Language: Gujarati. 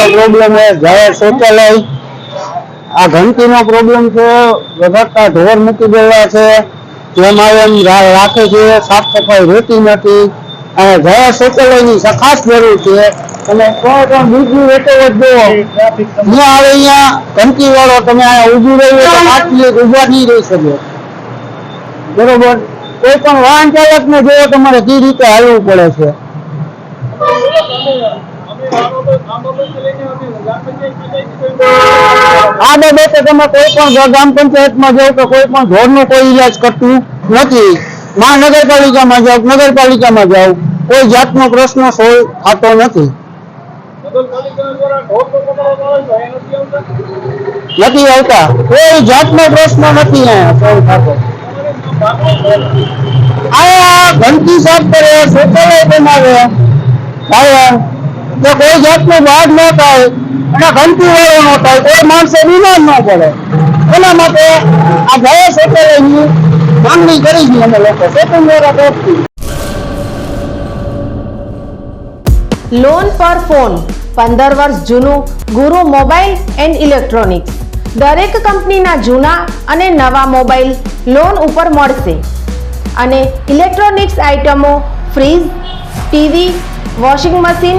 ઘંટીનો પ્રોબ્લેમ છે જાહેર શૌચાલય. આ ઘંટીનો પ્રોબ્લેમ છે વધારતા ઢોર મૂકી દેવા છે. જેમ આવે એમ રાખે છે સાફ સફાઈ રહેતી નથી. અને જાહેર શૌચાલયની ખાસ જરૂર છે. અને કોઈ પણ બીજું વેટો જ જુઓ. આવે અહીંયા ઘંટી વાળો તમે અહીંયા ઊભું રહ્યું હોય તો પાંચ મિનિટ ઊભા નહીં રહી શકો. બરોબર? કોઈ પણ વાહન ચાલક ને જોવો તમારે કઈ રીતે હાલવું પડે છે? આ બાબતે તમે કોઈ પણ ગ્રામ પંચાયતમાં જાઓ કે કોઈ પણ ઢોરનો કોઈ ઈલાજ કરતું નથી. મહાનગરપાલિકામાં જાઓ નગરપાલિકામાં જાઓ કોઈ જાતનો પ્રશ્ન સોલ્વ થતો નથી. નથી આવતા. કોઈ જાતનો પ્રશ્ન નથી અહીંયા સોલ્વ થતો. આ ઘંટી સાફ કરે, શૌચાલય બનાવે તો કોઈ જાતનો બાદ ન થાય અને ઘંટી વાળો ન થાય, કોઈ માણસે બીમાર ન પડે. એના માટે આ જાહેર શૌચાલયની માંગણી કરી છે અમે લોકો. સેટિંગ દ્વારા તરફથી લોન પર ફોન પંદર વર્ષ જૂનું, ગુરુ મોબાઈલ એન્ડ ઇલેક્ટ્રોનિક્સ. દરેક કંપનીના જૂના અને નવા મોબાઈલ લોન ઉપર મળશે. અને ઇલેક્ટ્રોનિક્સ આઇટમો fridge, TV, washing machine